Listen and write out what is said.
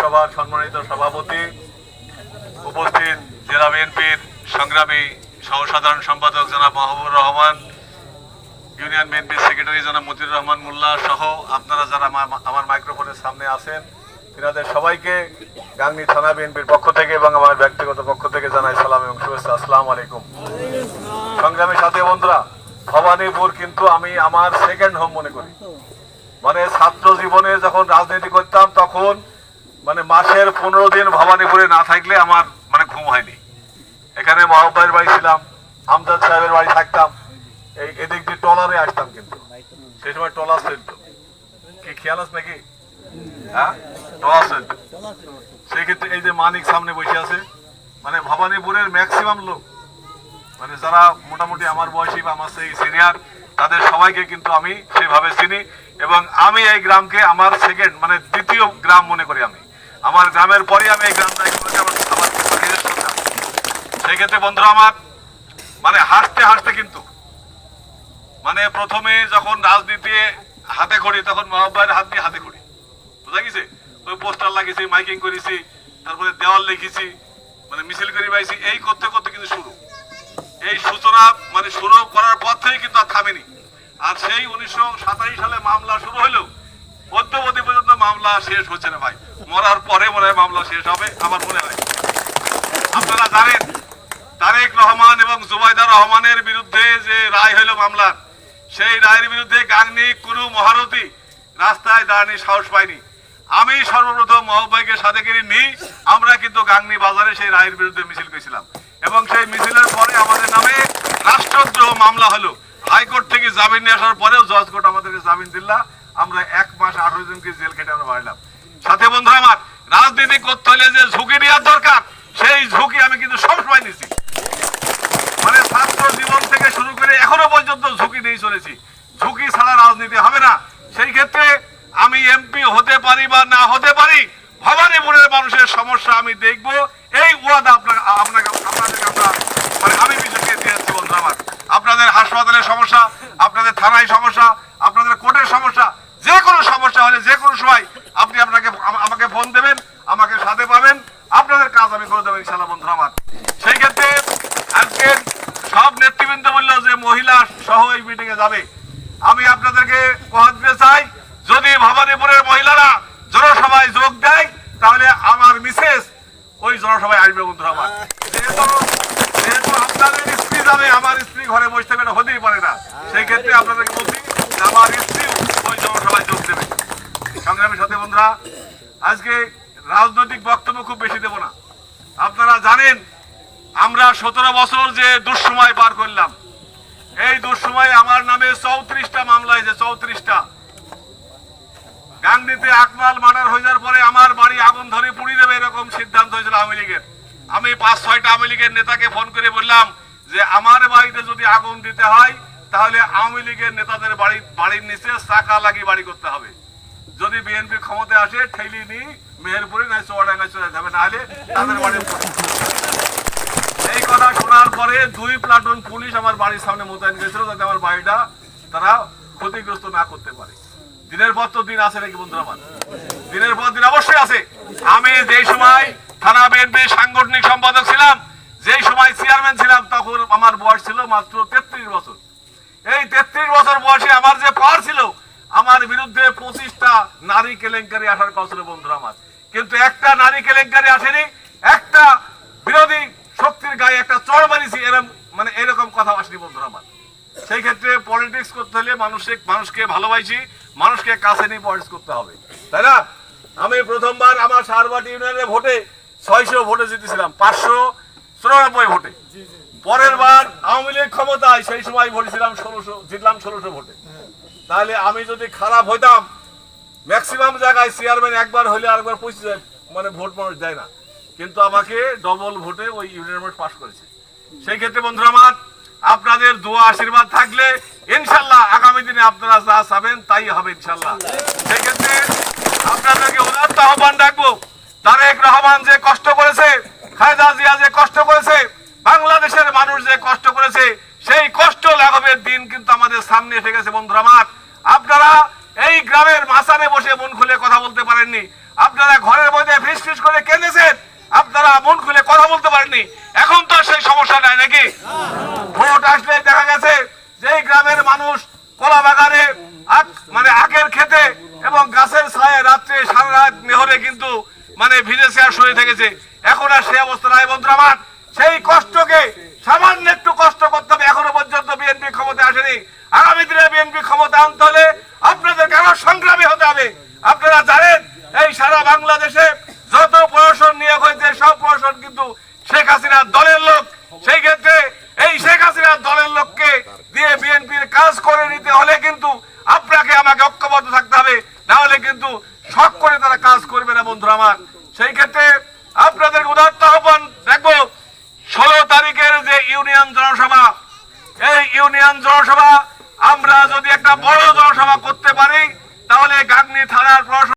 সভার সম্মানিত সভাপতি, উপস্থিত জেলা বিএনপির সংগ্রামী সহসাধারণ সম্পাদক জনাব মাহবুবুর রহমান, ইউনিয়ন বিএনপির সেক্রেটারি জনাব মতিউর রহমান মোল্লা সহ আপনারা যারা আমার- আমার মাইক্রোফোনের সামনে আছেন, তিনাদের সবাইকে গাংনী থানা বিএনপির পক্ষ থেকে এবং আমার ব্যক্তিগত পক্ষ থেকে জানাই সালাম এবং শুভেচ্ছা। আসসালামু আলাইকুম। সংগ্রামী সাথী বন্ধুরা, ভবানীপুর কিন্তু আমি আমার সেকেন্ড হোম মনে করি। মানে ছাত্র জীবনে যখন রাজনীতি করতাম, তখন মানে মাসের পনেরো দিন ভবানীপুরে না থাকলে আমার মানে ঘুম হয়নি। এখানে মহাব্বাইয়ের বাড়ি ছিলাম, আমজাদ সাহেবের বাড়ি থাকতাম। এই এদিক দিয়ে টলারে আসতাম কিন্তু। সেই সময় টলার চলতো। কি, খেয়াল আছে নাকি? হ্যাঁ? টলার চলতো। সেই ক্ষেত্রে এই যে মানিক সামনে বসে আছে মানে ভবানীপুরের ম্যাক্সিমাম লোক। মানে যারা মোটামুটি আমার বয়সী বা আমার সেই সিনিয়র তাদের সবাইকে কিন্তু আমি সেইভাবে চিনি এবং আমি এই গ্রামকে আমার সেকেন্ড মানে দ্বিতীয় গ্রাম মনে করি আমি। আমার গ্রামের পরে আমি এই গ্রামটাকে মনে করি আমার আমার নিজস্ব গ্রাম। সেই ক্ষেত্রে বন্ধুরা আমার মানে হাসতে হাসতে কিন্তু মানে প্রথমে যখন রাজনীতি হাতে খড়ি তখন মহাব্বাইয়ের হাত দিয়ে হাতে খড়ি বুঝা গেছে? ওই পোস্টার লাগিয়েছি, মাইকিং করেছি, তারপরে দেওয়াল লিখেছি মানে মিছিল করে পাইছি এই করতে করতে কিন্তু শুরু। এই সূচনা মানে শুরু করার পর থেকে কিন্তু আর থামেনি। আর সেই উনিশশো সাতাশি সালে মামলা শুরু মধ্যবর্তী পর্যন্ত মামলা শেষ হচ্ছে না ভাই। মরার পরে মনে হয় মামলা শেষ হবে আমার মনে হয়। আপনারা জানেন, তারেক রহমান এবং জুবাইদা রহমানের বিরুদ্ধে যে রায় হলো মামলার, সেই রায়ের বিরুদ্ধে গাংনি, কুরু মহারতী রাস্তায় দাঁড়ানি সাহস পায়নি আমি সর্বপ্রথম মহব্বাইকে সাথে করে নিই, আমরা কিন্তু গাংনি বাজারে সেই রায়ের বিরুদ্ধে মিছিল করেছিলাম। এবং সেই মিছিলের পরে আমাদের নামে রাষ্ট্রদ্রোহ মামলা হলো। হাইকোর্ট থেকে জামিন নিয়ে আসার পরেও জজ কোর্ট আমাদেরকে জামিন দিল্লা আমরা এক মাস আঠারো দিনকে জেল খেটে আমরা বাড়লাম সাথে বন্ধু আমার, রাজনীতি করতে হলে যে ঝুঁকি নেওয়ার দরকার, সেই ঝুঁকি আমি কিন্তু সবসময় নিছি। মানে ছাত্র জীবন থেকে শুরু করে এখনও পর্যন্ত ঝুঁকি নিয়ে চলেছি। ঝুঁকি ছাড়া রাজনীতি হবে না। সেই ক্ষেত্রে আমি এমপি হতে পারি বা না হতে পারি, ভবানীপুরের মানুষের সমস্যা আমি দেখব। এই ওয়াদা আপনাকে আপনাকে, আপনাদেরকে আমরা মানে আমি বিষয়কে দিয়ে যাচ্ছি বন্ধু আমার। আপনাদের হাসপাতালের সমস্যা, আপনাদের থানায় সমস্যা আপনাদের কোর্টের সমস্যা যে কোনো সমস্যা হলে যে কোনো সময় আপনি আপনাকে আম- আমাকে ফোন দেবেন আমাকে সাথে পাবেন আপনাদের কাজ আমি করে দেবো ইনশাল্লাহ বন্ধু আমার সেই ক্ষেত্রে আজকে সব নেতৃবৃন্দ বলল যে মহিলা সহ এই মিটিং এ যাবে। আমি আপনাদেরকে কথা চাই, যদি ভবানীপুরের মহিলারা জনসভায় যোগ দেয়, তাহলে আমার মিসেস ওই জনসভায় আসবে বন্ধু আমার। যেহেতু যেহেতু আপনাদের স্ত্রী যাবে, আমার স্ত্রী ঘরে বসে থাকবে এটা হতেই পারে না। সেই ক্ষেত্রে আপনাদেরকে বলছি আমার স্ত্রী ওই জনসভায় যোগ দেবে। সংগ্রামী সাথে বন্ধুরা, আজকে রাজনৈতিক বক্তব্য খুব বেশি দেব না। আপনারা জানেন, আমরা সতেরো বছর যে দুঃসময় পার করলাম। এই দুঃসময় আমার নামে চৌত্রিশটা মামলা হয়েছে, চৌত্রিশটা। গাংডিতে আকমাল মার্ডার হয়ে যাওয়ার পরে আমার বাড়ি আগুন ধরে পুড়ি দেবে এরকম সিদ্ধান্ত হয়েছিল আওয়ামী লীগের। আমি পাঁচ, ছয়টা আওয়ামী লীগের নেতাকে ফোন করে বললাম যে, আমার বাড়িতে যদি আগুন দিতে হয়, তাহলে আওয়ামী লীগের নেতাদের বাড়ি, বাড়ির নিচে চাকা লাগিয়ে বাড়ি করতে হবে। যদি বিএনপি ক্ষমতায় আসে, ঠেলি নি মেহেরপুরে নাই চুয়াডাঙ্গায় চলে যাবে না হলে তাদের বাড়ি কথা পরে দুই প্লাটুন পুলিশ আমার বাড়ির সামনে মোতায়েন গেছিল যাতে আমার বাড়িটা তারা ক্ষতিগ্রস্ত না করতে পারে। দিনের পর তো দিন আছে নাকি বন্ধুরা আমার? দিনের পর দিন অবশ্যই আছে। আমি যেই সময় থানা বিএনপি সাংগঠনিক সম্পাদক ছিলাম, যেই সময় চেয়ারম্যান ছিলাম, তখন আমার বয়স ছিল মাত্র তেত্রিশ বছর। এই তেত্রিশ বছর বয়সে আমার যে পাওয়ার ছিল, আমার বিরুদ্ধে পঁচিশটা নারী কেলেঙ্কারি আসার কথা ছিল বন্ধুরা আমার। কিন্তু একটা নারী কেলেঙ্কারি আসেনি, একটা বিরোধী শক্তির গায়ে একটা চড় মারিছি এরকম মানে এরকম কথা আসেনি বন্ধুরা আমার। সেই ক্ষেত্রে পলিটিক্স করতে হলে মানুষকে মানুষকে ভালোবাসি, মানুষকে কাছে নিয়ে পলিটিক্স করতে হবে। তাই না? আমি প্রথমবার আমার সারবাটি ইউনিয়নের ভোটে ছয়শো ভোটে জিতেছিলাম, পাঁচশো চুরানব্বই ভোটে। পরের বার আওয়ামী লীগ ক্ষমতায় সেই সময় ভোটেছিলাম ষোলোশো জিতলাম ষোলোশো ভোটে। তাহলে আমি যদি খারাপ হইতাম ম্যাক্সিমাম জায়গায় চেয়ারম্যান একবার হলে আরেকবার পঁচিশ মানে ভোট মানুষ দেয় না। কিন্তু আমাকে ডবল ভোটে ওই ইউনিয়ন বোর্ড পাশ করেছে। সেই ক্ষেত্রে বন্ধুরা আমার, আপনাদের দোয়া, আশীর্বাদ থাকলে ইনশাল্লাহ আগামী দিনে আপনারা যা চাবেন তাই হবে ইনশাল্লাহ। সেই ক্ষেত্রে আপনাদেরকে উদাত্ত আহ্বান রাখব। তারেক রহমান যে কষ্ট করেছে, খালেদা জিয়া যে কষ্ট করেছে, বাংলাদেশের মানুষ যে কষ্ট করেছে, সেই কষ্ট লাঘবের দিন কিন্তু আমাদের সামনে এসে গেছে বন্ধুরা আমার। আপনারা এই গ্রামের মাসানে বসে মন খুলে কথা বলতে পারেননি। আপনারা ঘরের মধ্যে ফিস করে কেঁদেছেন। আপনারা মন খুলে কথা বলতে পারেননি। এখন তো সেই সমস্যা নাই নাকি? ভোট আসলে দেখা গেছে যে গ্রামের মানুষ কলা বাগানে মানে আখের খেতে এবং গাছের ছায় রাত্রে সারা রাত নেহরে কিন্তু মানে ভিজেছে আর শুয়ে থেকেছে। এখন আর সেই অবস্থা নাই বন্ধুরা আমার। সেই কষ্টকে সামান্য একটু কষ্ট করতে হবে। এখনও পর্যন্ত বিএনপি ক্ষমতা আসেনি। আগামী দিনে বিএনপি ক্ষমতা আনতে হলে আপনাদেরকে আরও সংগ্রামী হতে হবে? আপনারা জানেন, এই সারা বাংলাদেশে যত প্রশাসন নিয়োগ হয়েছে সব প্রশাসন কিন্তু শেখ হাসিনার দলের লোক। সেই ক্ষেত্রে এই শেখ হাসিনার দলের লোককে দিয়ে বিএনপির কাজ করে নিতে হলে কিন্তু আপনাকে আমাকে ঐক্যবদ্ধ থাকতে হবে। না হলে কিন্তু শখ করে তারা কাজ করবে না, বন্ধুরা আমার। সেই ক্ষেত্রে আপনাদের উদাত্ত আহ্বান দেখব ষোলো তারিখের যে ইউনিয়ন জনসভা, এই ইউনিয়ন জনসভা আমরা যদি একটা বড় জনসভা করতে পারি, তাহলে গাংনী থানার প্রশাসন